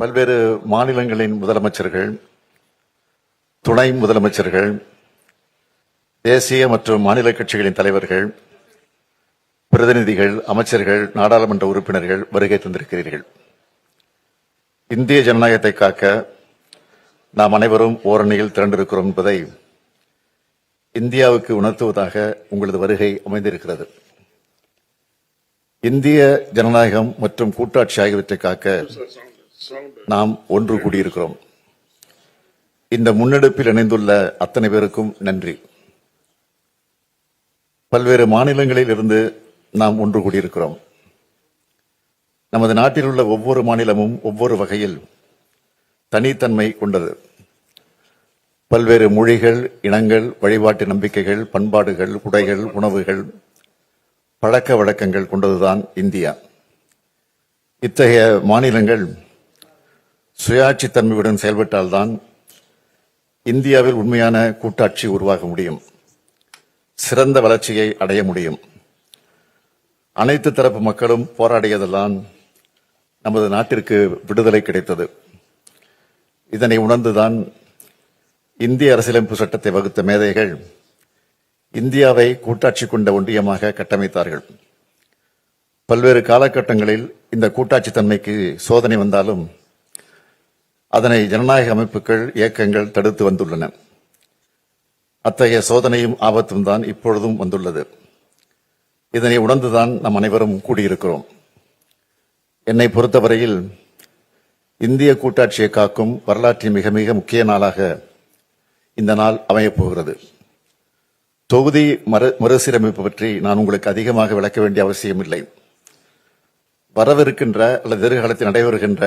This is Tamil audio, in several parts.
பல்வேறு மாநிலங்களின் முதலமைச்சர்கள் துணை முதலமைச்சர்கள் தேசிய மற்றும் மாநில கட்சிகளின் தலைவர்கள் பிரதிநிதிகள் அமைச்சர்கள் நாடாளுமன்ற உறுப்பினர்கள் வருகை தந்திருக்கிறீர்கள். இந்திய ஜனநாயகத்தை காக்க நாம் அனைவரும் ஓரணியில் திரண்டிருக்கிறோம் என்பதை இந்தியாவுக்கு உணர்த்துவதாக உங்களது வருகை அமைந்திருக்கிறது. இந்திய ஜனநாயகம் மற்றும் கூட்டாட்சி ஆகியவற்றை காக்க நாம் ஒன்று கூடியிருக்கிறோம். இந்த முன்னெடுப்பில் இணைந்துள்ள அத்தனை பேருக்கும் நன்றி. பல்வேறு மாநிலங்களில் இருந்து நாம் ஒன்று கூடியிருக்கிறோம். நமது நாட்டில் உள்ள ஒவ்வொரு மாநிலமும் ஒவ்வொரு வகையில் தனித்தன்மை கொண்டது. பல்வேறு மொழிகள் இனங்கள் வழிபாட்டு நம்பிக்கைகள் பண்பாடுகள் உடைகள் உணவுகள் பழக்க வழக்கங்கள் கொண்டதுதான் இந்தியா. இத்தகைய மாநிலங்கள் சுயாட்சி தன்மையுடன் செயல்பட்டால்தான் இந்தியாவில் உண்மையான கூட்டாட்சி உருவாக முடியும். சிறந்த வளர்ச்சியை அடைய முடியும். அனைத்து தரப்பு மக்களும் போராடியதெல்லாம் நமது நாட்டிற்கு விடுதலை கிடைத்தது. இதனை உணர்ந்துதான் இந்திய அரசியலமைப்பு சட்டத்தை வகுத்த மேதைகள் இந்தியாவை கூட்டாட்சி கொண்ட ஒன்றியமாக கட்டமைத்தார்கள். பல்வேறு காலகட்டங்களில் இந்த கூட்டாட்சி தன்மைக்கு சோதனை வந்தாலும் அதனை ஜனநாயக அமைப்புகள் இயக்கங்கள் தடுத்து வந்துள்ளன. அத்தகைய சோதனையும் ஆபத்தும் தான் இப்பொழுதும் வந்துள்ளது. இதனை உணர்ந்துதான் நாம் அனைவரும் கூடியிருக்கிறோம். என்னை பொறுத்தவரையில் இந்திய கூட்டாட்சியை காக்கும் வரலாற்றின் மிக மிக முக்கிய நாளாக இந்த நாள் அமையப்போகிறது தொகுதி மறு மறுசீரமைப்பு பற்றி நான் உங்களுக்கு அதிகமாக விளக்க வேண்டிய அவசியமில்லை. வரவிருக்கின்ற அல்லது எதிர்காலத்தில் நடைபெறுகின்ற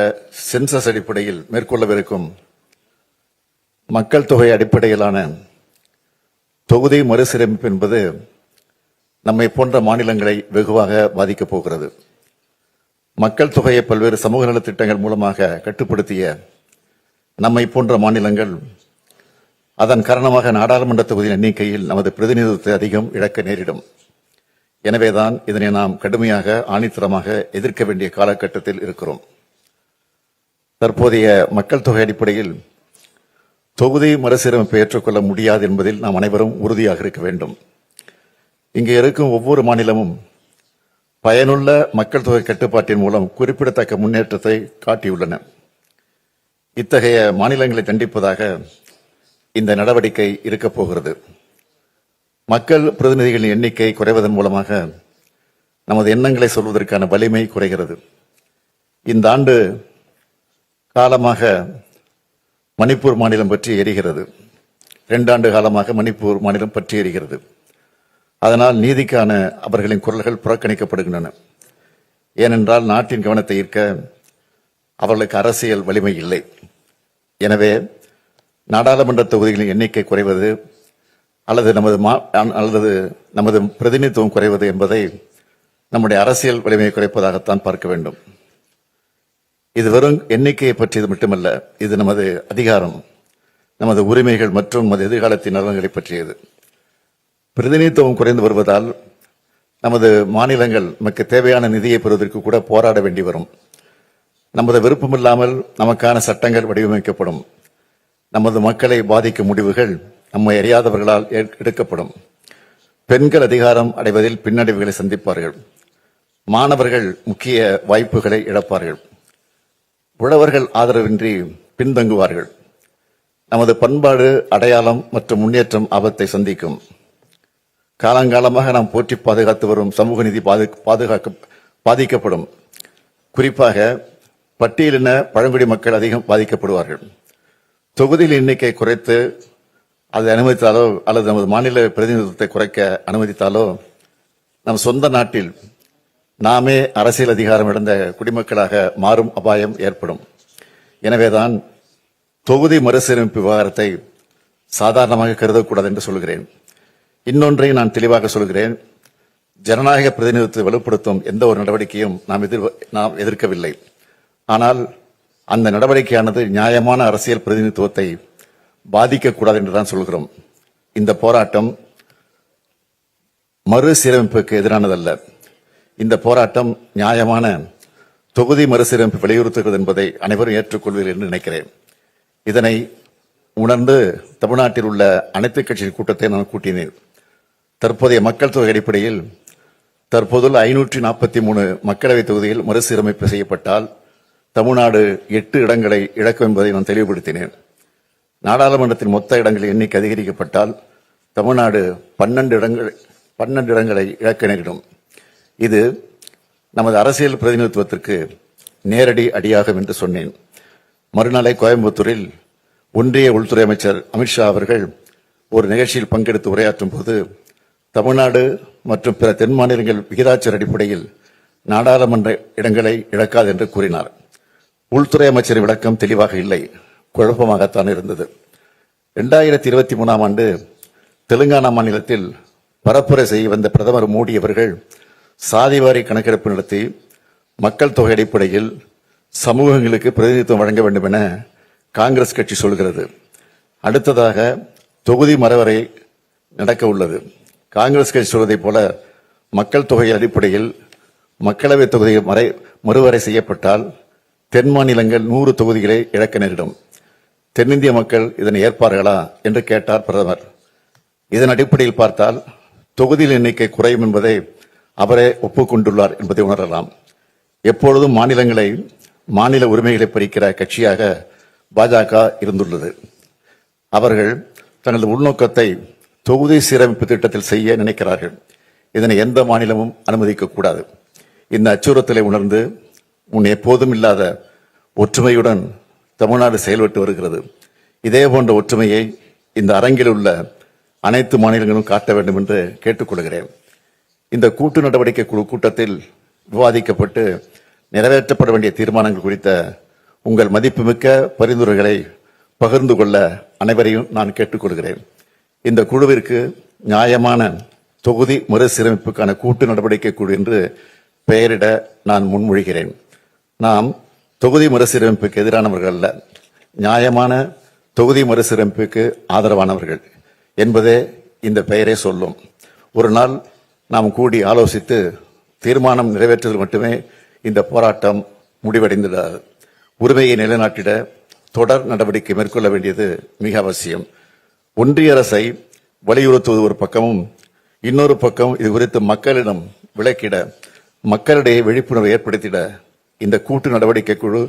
சென்சஸ் அடிப்படையில் மேற்கொள்ளவிருக்கும் மக்கள் தொகை அடிப்படையிலான தொகுதி மறுசீரமைப்பு என்பது நம்மை போன்ற மாநிலங்களை வெகுவாக பாதிக்கப் போகிறது. மக்கள் தொகையை பல்வேறு சமூக நலத்திட்டங்கள் மூலமாக கட்டுப்படுத்திய நம்மை போன்ற மாநிலங்கள் அதன் காரணமாக நாடாளுமன்ற தொகுதியின் எண்ணிக்கையில் நமது பிரதிநிதித்துவத்தை அதிகம் இழக்க நேரிடும். எனவேதான் இதனை நாம் கடுமையாக ஆணித்தரமாக எதிர்க்க வேண்டிய காலகட்டத்தில் இருக்கிறோம். தற்போதைய மக்கள் தொகை அடிப்படையில் தொகுதி மறுசீரமைப்பை ஏற்றுக்கொள்ள முடியாது என்பதில் நாம் அனைவரும் உறுதியாக இருக்க வேண்டும். இங்கே இருக்கும் ஒவ்வொரு மாநிலமும் பயனுள்ள மக்கள் தொகை கட்டுப்பாட்டின் மூலம் குறிப்பிடத்தக்க முன்னேற்றத்தை காட்டியுள்ளன. இத்தகைய மாநிலங்களை தண்டிப்பதாக இந்த நடவடிக்கை இருக்கப் போகிறது. மக்கள் பிரதிநிதிகளின் எண்ணிக்கை குறைவதன் மூலமாக நமது எண்ணங்களை சொல்வதற்கான வலிமை குறைகிறது. இந்த ஆண்டு காலமாக மணிப்பூர் மாநிலம் பற்றி எரிகிறது. ரெண்டாண்டு காலமாக மணிப்பூர் மாநிலம் பற்றி எரிகிறது. அதனால் நீதிக்கான அவர்களின் குரல்கள் புறக்கணிக்கப்படுகின்றன. ஏனென்றால் நாட்டின் கவனத்தை ஈர்க்க அவர்களுக்கு அரசியல் வலிமை இல்லை. எனவே நாடாளுமன்ற தொகுதிகளின் எண்ணிக்கை குறைவது அல்லது நமது மா- அல்லது நமது பிரதிநிதித்துவம் குறைவது என்பதை நம்முடைய அரசியல் வலிமையை குறைப்பதாகத்தான் பார்க்க வேண்டும். இது வெறும் எண்ணிக்கையை பற்றியது மட்டுமல்ல இது நமது அதிகாரம் நமது உரிமைகள் மற்றும் நமது எதிர்காலத்தின் நலன்களை பற்றியது. பிரதிநிதித்துவம் குறைந்து வருவதால் நமது மாநிலங்கள் நமக்கு தேவையான நிதியை பெறுவதற்கு கூட போராட வேண்டி வரும். நமது விருப்பமில்லாமல் நமக்கான சட்டங்கள் வடிவமைக்கப்படும். நமது மக்களை பாதிக்கும் முடிவுகள் நம்மை அறியாதவர்களால் எடுக்கப்படும். பெண்கள் அதிகாரம் அடைவதில் பின்னடைவுகளை சந்திப்பார்கள். மாணவர்கள் முக்கிய வாய்ப்புகளை இழப்பார்கள். உழவர்கள் ஆதரவின்றி பின்தங்குவார்கள். நமது பண்பாடு அடையாளம் மற்றும் முன்னேற்றம் ஆபத்தை சந்திக்கும். காலங்காலமாக நாம் போற்றி பாதுகாத்து வரும் சமூக நிதி பாது- பாதுகாக்க பாதிக்கப்படும். குறிப்பாக பட்டியலின பழங்குடி மக்கள் அதிகம் பாதிக்கப்படுவார்கள். தொகுதியில் எண்ணிக்கை குறைத்து அதை அனுமதித்தாலோ அல்லது நமது மாநில பிரதிநிதித்துவத்தை குறைக்க அனுமதித்தாலோ நம் சொந்த நாட்டில் நாமே அரசியல் அதிகாரம் இழந்த குடிமக்களாக மாறும் அபாயம் ஏற்படும். எனவேதான் தொகுதி மறுசீரமைப்பு விவகாரத்தை சாதாரணமாக கருதக்கூடாது என்று சொல்கிறேன். இன்னொன்றை நான் தெளிவாக சொல்கிறேன். ஜனநாயக பிரதிநிதித்துவத்தை வலுப்படுத்தும் எந்த ஒரு நடவடிக்கையும் நாம் எதிர் நாம் எதிர்க்கவில்லை. ஆனால் அந்த நடவடிக்கையானது நியாயமான அரசியல் பிரதிநிதித்துவத்தை பாதிக்கக்கூடாது என்று தான் சொல்கிறோம். இந்த போராட்டம் மறுசீரமைப்புக்கு எதிரானதல்ல. இந்த போராட்டம் நியாயமான தொகுதி மறுசீரமைப்பு வலியுறுத்துகிறது என்பதை அனைவரும் ஏற்றுக்கொள்வீர்கள் என்று நினைக்கிறேன். இதனை உணர்ந்து தமிழ்நாட்டில் உள்ள அனைத்து கட்சியின் கூட்டத்தை நான் கூட்டினேன். தற்போதைய மக்கள் தொகை அடிப்படையில் தற்போதுள்ள ஐநூற்றி நாற்பத்தி மூணு மக்களவைத் தொகுதியில் மறுசீரமைப்பு செய்யப்பட்டால் தமிழ்நாடு எட்டு இடங்களை இழக்கும் என்பதை நான் தெளிவுபடுத்தினேன். நாடாளுமன்றத்தின் மொத்த இடங்களின் எண்ணிக்கை அதிகரிக்கப்பட்டால் தமிழ்நாடு பன்னெண்டு இடங்கள் பன்னெண்டு இடங்களை இழக்க நேரிடும் இது நமது அரசியல் பிரதிநிதித்துவத்திற்கு நேரடி அடியாகும் என்று சொன்னேன். மறுநாளை கோயம்புத்தூரில் ஒன்றிய உள்துறை அமைச்சர் அமித்ஷா அவர்கள் ஒரு நிகழ்ச்சியில் பங்கெடுத்து உரையாற்றும் போது தமிழ்நாடு மற்றும் பிற தென் மாநிலங்கள் விகிதாச்சர் அடிப்படையில் நாடாளுமன்ற இடங்களை இழக்காது என்று கூறினார். உள்துறை அமைச்சரின் விளக்கம் தெளிவாக இல்லை. குழப்பமாகத்தான் இருந்தது. ரெண்டாயிரத்தி இருபத்தி மூணாம் ஆண்டு தெலுங்கானா மாநிலத்தில் பரப்புரை செய்ய வந்த பிரதமர் மோடி அவர்கள் சாதிவாரி கணக்கெடுப்பு நடத்தி மக்கள் தொகை அடிப்படையில் சமூகங்களுக்கு பிரதிநிதித்துவம் வழங்க வேண்டும் என காங்கிரஸ் கட்சி சொல்கிறது. அடுத்ததாக தொகுதி மரவரை நடக்க உள்ளது. காங்கிரஸ் கட்சி சொல்வதைப் போல மக்கள் தொகை அடிப்படையில் மக்களவைத் தொகுதி மறை மறுவரை செய்யப்பட்டால் தென் மாநிலங்கள் நூறு தொகுதிகளை இழக்க நேரிடும். தென்னிந்திய மக்கள் இதனை ஏற்பார்களா என்று கேட்டார் பிரதமர். இதன் அடிப்படையில் பார்த்தால் தொகுதியில் எண்ணிக்கை குறையும் என்பதை அவரே ஒப்புக்கொண்டுள்ளார் என்பதை உணரலாம். எப்பொழுதும் மாநிலங்களை மாநில உரிமைகளை பறிக்கிற கட்சியாக பாஜக இருந்துள்ளது. அவர்கள் தனது உள்நோக்கத்தை தொகுதி சீரமைப்பு திட்டத்தில் செய்ய நினைக்கிறார்கள். இதனை எந்த மாநிலமும் அனுமதிக்கக்கூடாது இந்த அச்சுறுத்தலை உணர்ந்து முன் எப்போதும் இல்லாத ஒற்றுமையுடன் தமிழ்நாடு செயல்பட்டு வருகிறது. இதே போன்ற ஒற்றுமையை இந்த அரங்கில் உள்ள அனைத்து மாநிலங்களும் காட்ட வேண்டும் என்று கேட்டுக்கொள்கிறேன். இந்த கூட்டு நடவடிக்கை குழு கூட்டத்தில் விவாதிக்கப்பட்டு நிறைவேற்றப்பட வேண்டிய தீர்மானங்கள் குறித்த உங்கள் மதிப்புமிக்க பரிந்துரைகளை பகிர்ந்து கொள்ள அனைவரையும் நான் கேட்டுக்கொள்கிறேன். இந்த குழுவிற்கு நியாயமான தொகுதி மறுசீரமைப்புக்கான கூட்டு நடவடிக்கை குழு என்று பெயரிட நான் முன்மொழிகிறேன். நாம் தொகுதி மறுசீரமைப்புக்கு எதிரானவர்கள் அல்ல. நியாயமான தொகுதி மறுசீரமைப்புக்கு ஆதரவானவர்கள் என்பதே இந்த பெயரே சொல்லும். ஒரு நாள் நாம் கூடி ஆலோசித்து தீர்மானம் நிறைவேற்றுவதில் மட்டுமே இந்த போராட்டம் முடிவடைந்துள்ளது உரிமையை நிலைநாட்டிட தொடர் நடவடிக்கை மேற்கொள்ள வேண்டியது மிக அவசியம். ஒன்றிய அரசை வலியுறுத்துவது ஒரு பக்கமும் இன்னொரு பக்கம் இது குறித்து மக்களிடம் விளக்கிட மக்களிடையே விழிப்புணர்வை ஏற்படுத்திட இந்த கூட்டு நடவடிக்கை குழு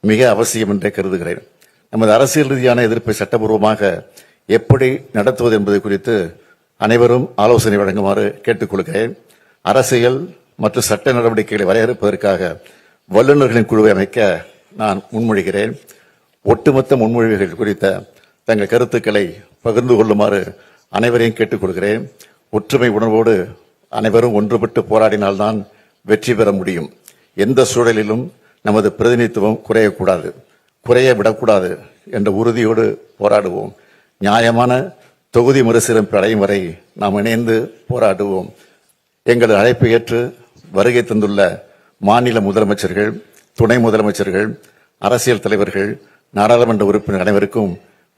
மிக அவசியம் என்றே கருதுகிறேன். நமது அரசியல் ரீதியான எதிர்ப்பை சட்டபூர்வமாக எப்படி நடத்துவது என்பது குறித்து அனைவரும் ஆலோசனை வழங்குமாறு கேட்டுக்கொள்கிறேன். அரசியல் மற்றும் சட்ட நடவடிக்கைகளை வரையறுப்பதற்காக வல்லுநர்களின் குழுவை அமைக்க நான் முன்மொழிகிறேன். ஒட்டுமொத்த முன்மொழிவுகள் குறித்த தங்கள் கருத்துக்களை பகிர்ந்து கொள்ளுமாறு அனைவரையும் கேட்டுக்கொள்கிறேன். ஒற்றுமை உணர்வோடு அனைவரும் ஒன்றுபட்டு போராடினால்தான் வெற்றி பெற முடியும். எந்த சூழலிலும் நமது பிரதிநிதித்துவம் குறையக்கூடாது குறைய விடக்கூடாது என்ற உறுதியோடு போராடுவோம். நியாயமான தொகுதி மறுசீரமைப்பு அடையும் வரை நாம் இணைந்து போராடுவோம். எங்களது அழைப்பு ஏற்று வருகை தந்துள்ள மாநில முதலமைச்சர்கள் துணை முதலமைச்சர்கள் அரசியல் தலைவர்கள் நாடாளுமன்ற உறுப்பினர் அனைவருக்கும்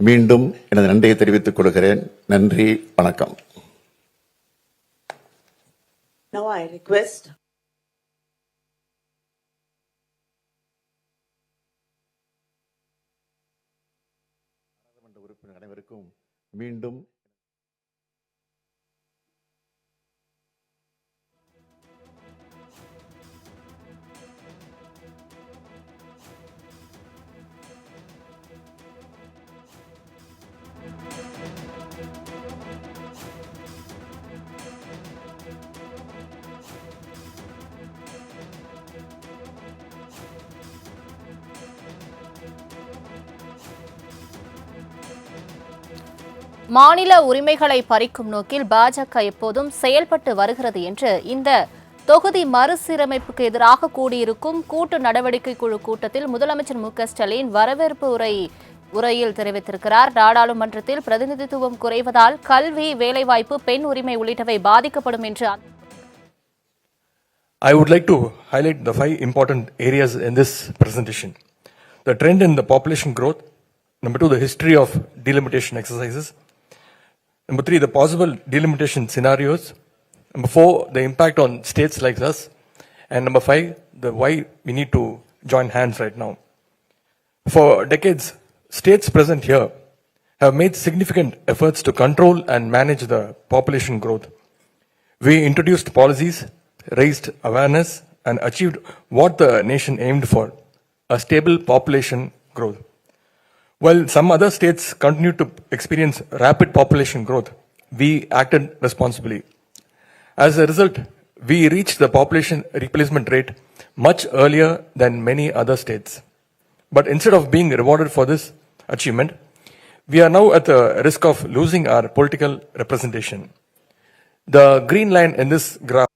மீண்டும் எனது நன்றியை தெரிவித்துக் கொள்கிறேன். நன்றி வணக்கம். Now I request நாடாளுமன்ற உறுப்பினர் அனைவருக்கும் மாநில உரிமைகளை பறிக்கும் நோக்கில் பாஜக எப்போதும் செயல்பட்டு வருகிறது என்று இந்த தொகுதி மறுசீரமைப்புக்கு எதிராக கூடியிருக்கும் கூட்டு நடவடிக்கை குழு கூட்டத்தில் முதலமைச்சர் மு ஸ்டாலின் வரவேற்பு உரை உரையில் தெரிவித்திருக்கிறார் நாடாளுமன்றத்தில் பிரதிநிதித்துவம் குறைவதால் கல்வி வேலைவாய்ப்பு பெண் உரிமை உள்ளிட்டவை பாதிக்கப்படும் என்று I would like to highlight the five important areas in this presentation. The trend in the population growth. Number two, the history of delimitation exercises. Number three, the possible delimitation scenarios. Number four, the impact on states like us. And number five, the why we need to join hands right now. For decades, states present here have made significant efforts to control and manage the population growth. We introduced policies, raised awareness, and achieved what the nation aimed for a stable population growth. While some other states continued to experience rapid population growth, we acted responsibly. As a result, we reached the population replacement rate much earlier than many other states. But instead of being rewarded for this achievement, we are now at the risk of losing our political representation. The green line in this graph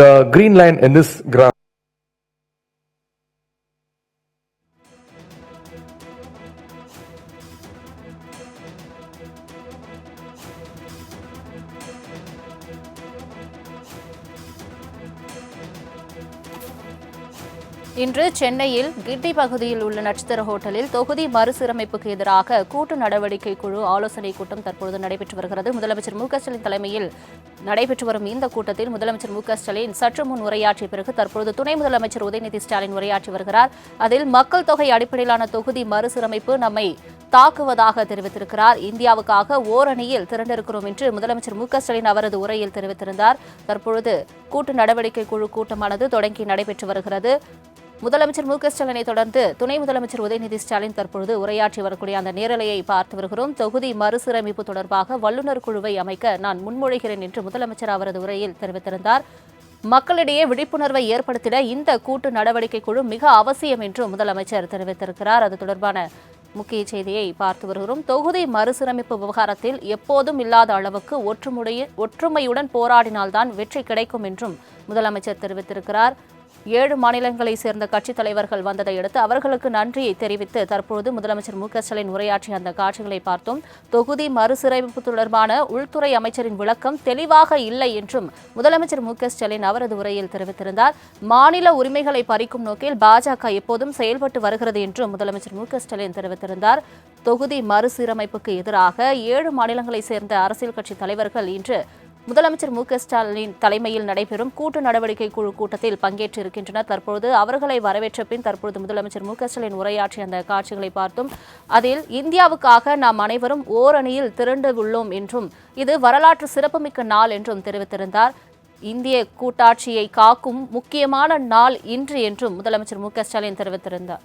The green line in this graph இன்று சென்னையில் கிட்டி பகுதியில் உள்ள நட்சத்திர ஹோட்டலில் தொகுதி மறுசீரமைப்புக்கு எதிராக கூட்டு நடவடிக்கை குழு ஆலோசனை கூட்டம் தற்பொழுது நடைபெற்று வருகிறது. முதலமைச்சர் மு ஸ்டாலின் தலைமையில் நடைபெற்று வரும் இந்த கூட்டத்தில் முதலமைச்சர் மு ஸ்டாலின் சற்று முன் உரையாற்றிய பிறகு தற்பொழுது துணை முதலமைச்சர் உதயநிதி ஸ்டாலின் உரையாற்றி வருகிறார். அதில் மக்கள் தொகை அடிப்படையிலான தொகுதி மறுசீரமைப்பு நம்மை தாக்குவதாக தெரிவித்திருக்கிறார். இந்தியாவுக்காக ஓரணியில் திரண்டிருக்கிறோம் என்று முதலமைச்சர் மு ஸ்டாலின் அவரது உரையில் தெரிவித்திருந்தார். தற்பொழுது கூட்டு நடவடிக்கை குழு கூட்டமானது தொடங்கி நடைபெற்று வருகிறது. முதலமைச்சர் மு க ஸ்டாலினை தொடர்ந்து துணை முதலமைச்சர் உதயநிதி ஸ்டாலின் தற்பொழுது உரையாற்றி வரக்கூடிய அந்த நேரலையை பார்த்து வருகிறோம். தொகுதி மறுசீரமைப்பு தொடர்பாக வல்லுநர் குழுவை அமைக்க நான் முன்மொழிகிறேன் என்று முதலமைச்சர் அவரது உரையில் தெரிவித்திருந்தார். மக்களிடையே விழிப்புணர்வை ஏற்படுத்திட இந்த கூட்டு நடவடிக்கை குழு மிக அவசியம் என்றும் முதலமைச்சர் தெரிவித்திருக்கிறார். அது தொடர்பான முக்கிய செய்தியை பார்த்து வருகிறோம். தொகுதி மறுசீரமைப்பு விவகாரத்தில் எப்போதும் இல்லாத அளவுக்கு ஒற்றுமுடைய ஒற்றுமையுடன் போராடினால்தான் வெற்றி கிடைக்கும் என்றும் முதலமைச்சர் தெரிவித்திருக்கிறார். ஏழு மாநிலங்களை சேர்ந்த கட்சித் தலைவர்கள் வந்ததை அடுத்து அவர்களுக்கு நன்றியை தெரிவித்து தற்பொழுது முதலமைச்சர் மு க ஸ்டாலின் உரையாற்றிய அந்த காட்சிகளை பார்த்தோம். தொகுதி மறுசீரமைப்பு தொடர்பான உள்துறை அமைச்சரின் விளக்கம் தெளிவாக இல்லை என்றும் முதலமைச்சர் மு க ஸ்டாலின் அவரது உரையில் தெரிவித்திருந்தார். மாநில உரிமைகளை பறிக்கும் நோக்கில் பாஜக எப்போதும் செயல்பட்டு வருகிறது என்றும் முதலமைச்சர் மு க ஸ்டாலின் தெரிவித்திருந்தார். தொகுதி மறுசீரமைப்புக்கு எதிராக ஏழு மாநிலங்களை சேர்ந்த அரசியல் கட்சி தலைவர்கள் இன்று முதலமைச்சர் மு ஸ்டாலின் தலைமையில் நடைபெறும் கூட்டு நடவடிக்கை குழு கூட்டத்தில் பங்கேற்றிருக்கின்றனர். தற்பொழுது அவர்களை வரவேற்ற பின் தற்பொழுது முதலமைச்சர் மு ஸ்டாலின் உரையாற்றிய அந்த காட்சிகளை பார்த்தும் அதில் இந்தியாவுக்காக நாம் அனைவரும் ஓரணியில் திரண்டு உள்ளோம் என்றும் இது வரலாற்று சிறப்புமிக்க நாள் என்றும் தெரிவித்திருந்தார். இந்திய கூட்டாட்சியை காக்கும் முக்கியமான நாள் இன்று என்றும் முதலமைச்சர் மு ஸ்டாலின் தெரிவித்திருந்தார்.